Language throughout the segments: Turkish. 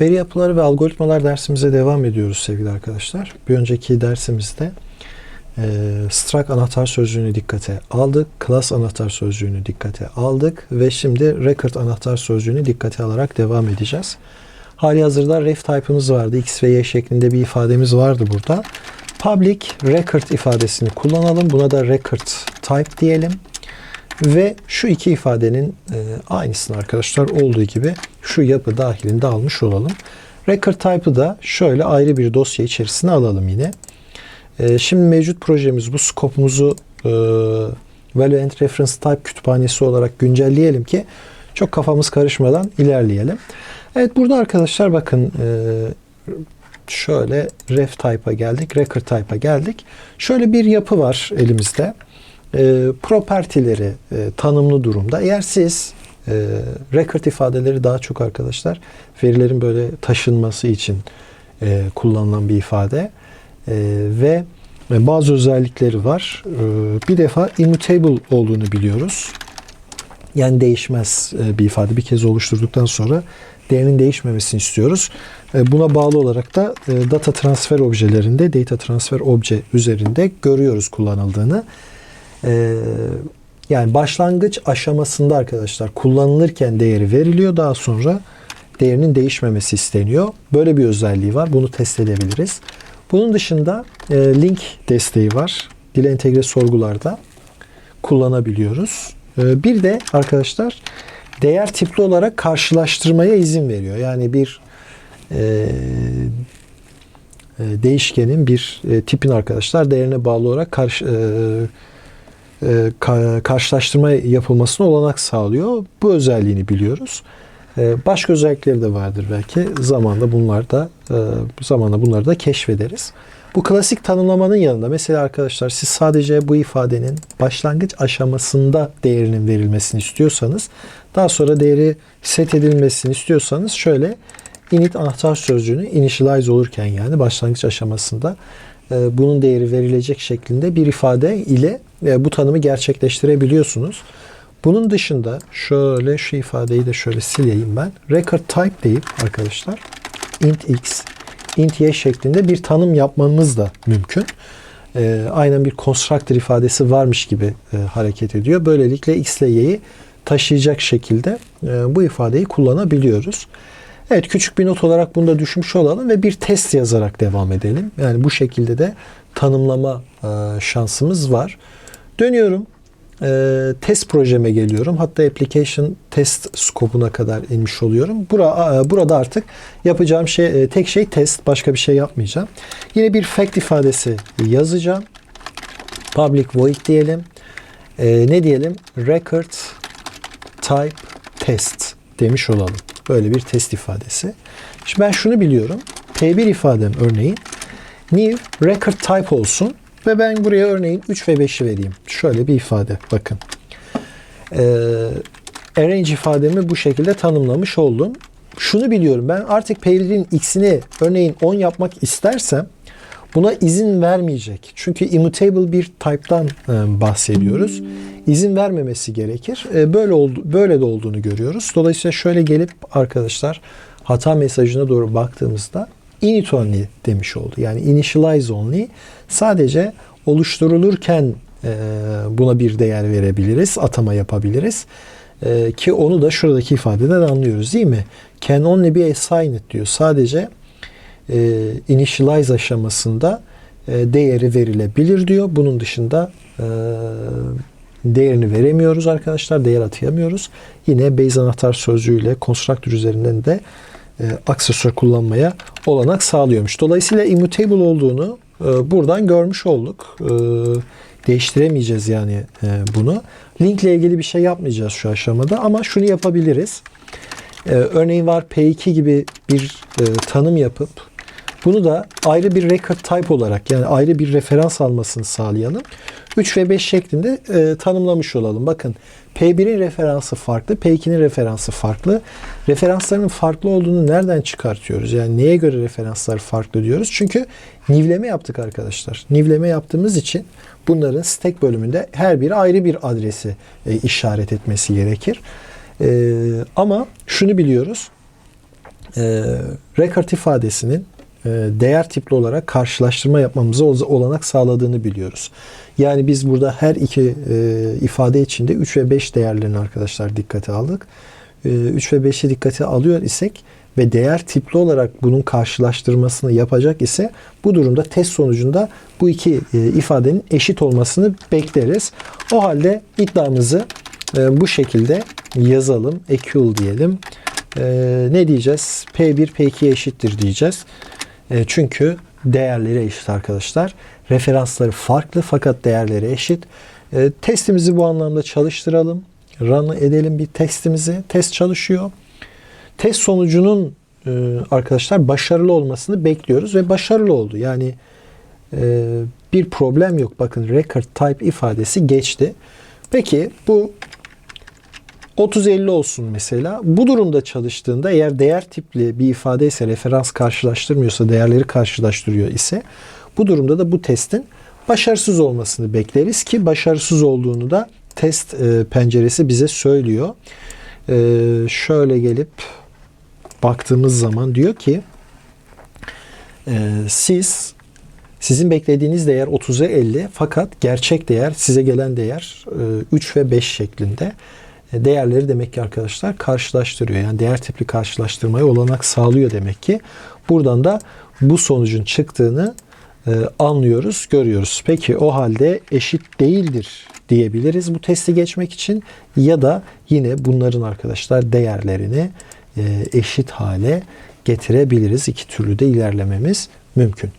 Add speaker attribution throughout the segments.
Speaker 1: Veri yapıları ve algoritmalar dersimize devam ediyoruz sevgili arkadaşlar. Bir önceki dersimizde e, struct anahtar sözcüğünü dikkate aldık. Class anahtar sözcüğünü dikkate aldık. Ve şimdi record anahtar sözcüğünü dikkate alarak devam edeceğiz. Hali hazırda ref type'ımız vardı. X ve Y şeklinde bir ifademiz vardı burada. Public record ifadesini kullanalım. Buna da record type diyelim. Ve şu iki ifadenin e, aynısını arkadaşlar olduğu gibi şu yapı dahilinde almış olalım. Record type'ı da şöyle ayrı bir dosya içerisine alalım yine. E, şimdi mevcut projemiz bu scope'umuzu e, Value and Reference Type kütüphanesi olarak güncelleyelim ki çok kafamız karışmadan ilerleyelim. Evet burada arkadaşlar bakın e, şöyle ref type'a geldik, record type'a geldik. Şöyle bir yapı var elimizde. E, propertileri e, tanımlı durumda. Eğer siz e, record ifadeleri daha çok arkadaşlar verilerin böyle taşınması için e, kullanılan bir ifade e, ve bazı özellikleri var. E, bir defa immutable olduğunu biliyoruz. Yani değişmez e, bir ifade bir kez oluşturduktan sonra değerinin değişmemesini istiyoruz. E, buna bağlı olarak da e, data transfer objelerinde, data transfer obje üzerinde görüyoruz kullanıldığını. E, yani başlangıç aşamasında arkadaşlar kullanılırken değeri veriliyor. Daha sonra değerinin değişmemesi isteniyor. Böyle bir özelliği var. Bunu test edebiliriz. Bunun dışında link desteği var. Dile entegre sorgularda kullanabiliyoruz. Bir de arkadaşlar değer tipli olarak karşılaştırmaya izin veriyor. Yani bir e, değişkenin bir e, tipin arkadaşlar değerine bağlı olarak karşı, e, e, ka, karşılaştırma yapılmasına olanak sağlıyor. Bu özelliğini biliyoruz. E, başka özellikleri de vardır belki. Zamanla bunlar da e, zamanla bunları da keşfederiz. Bu klasik tanımlamanın yanında mesela arkadaşlar siz sadece bu ifadenin başlangıç aşamasında değerinin verilmesini istiyorsanız daha sonra değeri set edilmesini istiyorsanız şöyle init anahtar sözcüğünü initialize olurken yani başlangıç aşamasında bunun değeri verilecek şeklinde bir ifade ile e, bu tanımı gerçekleştirebiliyorsunuz. Bunun dışında şöyle şu ifadeyi de şöyle sileyim ben. Record type deyip arkadaşlar int x int y şeklinde bir tanım yapmamız da mümkün. E, aynen bir constructor ifadesi varmış gibi e, hareket ediyor. Böylelikle x ile y'yi taşıyacak şekilde e, bu ifadeyi kullanabiliyoruz. Evet küçük bir not olarak bunu da düşmüş olalım ve bir test yazarak devam edelim. Yani bu şekilde de tanımlama e, şansımız var. Dönüyorum. E, test projeme geliyorum. Hatta application test skopuna kadar inmiş oluyorum. Bura, e, burada artık yapacağım şey e, tek şey test. Başka bir şey yapmayacağım. Yine bir fact ifadesi yazacağım. Public void diyelim. E, ne diyelim? Record type test demiş olalım. Böyle bir test ifadesi. Şimdi ben şunu biliyorum. P1 ifadem örneğin new record type olsun ve ben buraya örneğin 3 ve 5'i vereyim. Şöyle bir ifade bakın. Ee, arrange ifademi bu şekilde tanımlamış oldum. Şunu biliyorum ben artık P1'in x'ini örneğin 10 yapmak istersem buna izin vermeyecek. Çünkü immutable bir type'dan e, bahsediyoruz. İzin vermemesi gerekir. E, böyle oldu, böyle de olduğunu görüyoruz. Dolayısıyla şöyle gelip arkadaşlar hata mesajına doğru baktığımızda init only demiş oldu. Yani initialize only sadece oluşturulurken e, buna bir değer verebiliriz, atama yapabiliriz. ki onu da şuradaki ifadeden anlıyoruz değil mi? Can only be assigned diyor. Sadece e, initialize aşamasında e, değeri verilebilir diyor. Bunun dışında e, değerini veremiyoruz arkadaşlar. Değer atayamıyoruz. Yine base anahtar sözcüğüyle constructor üzerinden de e, aksesuar kullanmaya olanak sağlıyormuş. Dolayısıyla immutable olduğunu e, buradan görmüş olduk. E, değiştiremeyeceğiz yani e, bunu. Link ile ilgili bir şey yapmayacağız şu aşamada ama şunu yapabiliriz. E, örneğin var P2 gibi bir e, tanım yapıp bunu da ayrı bir record type olarak yani ayrı bir referans almasını sağlayalım. 3 ve 5 şeklinde e, tanımlamış olalım. Bakın P1'in referansı farklı, P2'nin referansı farklı. Referansların farklı olduğunu nereden çıkartıyoruz? Yani neye göre referanslar farklı diyoruz? Çünkü nivleme yaptık arkadaşlar. Nivleme yaptığımız için bunların stack bölümünde her biri ayrı bir adresi e, işaret etmesi gerekir. E, ama şunu biliyoruz. e, record ifadesinin değer tipli olarak karşılaştırma yapmamıza ol- olanak sağladığını biliyoruz. Yani biz burada her iki e, ifade içinde 3 ve 5 değerlerini arkadaşlar dikkate aldık. E, 3 ve 5'i dikkate alıyor isek ve değer tipli olarak bunun karşılaştırmasını yapacak ise bu durumda test sonucunda bu iki e, ifadenin eşit olmasını bekleriz. O halde iddiamızı e, bu şekilde yazalım. Equal diyelim. E, ne diyeceğiz? P1 P2'ye eşittir diyeceğiz. E, çünkü değerleri eşit arkadaşlar. Referansları farklı fakat değerleri eşit. E, testimizi bu anlamda çalıştıralım. Run edelim bir testimizi. Test çalışıyor. Test sonucunun e, arkadaşlar başarılı olmasını bekliyoruz ve başarılı oldu. Yani e, bir problem yok. Bakın record type ifadesi geçti. Peki bu 30-50 olsun mesela. Bu durumda çalıştığında eğer değer tipli bir ifade ise referans karşılaştırmıyorsa değerleri karşılaştırıyor ise bu durumda da bu testin başarısız olmasını bekleriz ki başarısız olduğunu da test e, penceresi bize söylüyor. E, şöyle gelip baktığımız zaman diyor ki e, siz sizin beklediğiniz değer 30'a 50 fakat gerçek değer size gelen değer e, 3 ve 5 şeklinde değerleri demek ki arkadaşlar karşılaştırıyor. Yani değer tipli karşılaştırmaya olanak sağlıyor demek ki. Buradan da bu sonucun çıktığını e, anlıyoruz, görüyoruz. Peki o halde eşit değildir diyebiliriz bu testi geçmek için ya da yine bunların arkadaşlar değerlerini e, eşit hale getirebiliriz. İki türlü de ilerlememiz mümkün.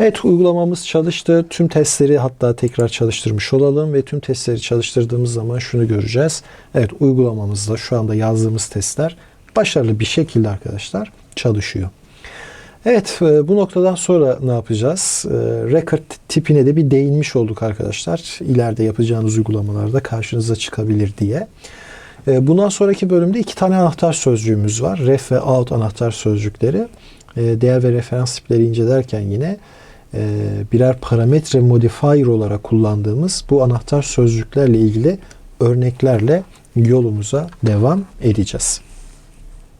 Speaker 1: Evet uygulamamız çalıştı. Tüm testleri hatta tekrar çalıştırmış olalım ve tüm testleri çalıştırdığımız zaman şunu göreceğiz. Evet uygulamamızda şu anda yazdığımız testler başarılı bir şekilde arkadaşlar çalışıyor. Evet e, bu noktadan sonra ne yapacağız? E, Record tipine de bir değinmiş olduk arkadaşlar. İleride yapacağınız uygulamalarda karşınıza çıkabilir diye. E, Bundan sonraki bölümde iki tane anahtar sözcüğümüz var. Ref ve out anahtar sözcükleri. E, Değer ve referans tipleri incelerken yine e, birer parametre modifier olarak kullandığımız bu anahtar sözcüklerle ilgili örneklerle yolumuza devam edeceğiz.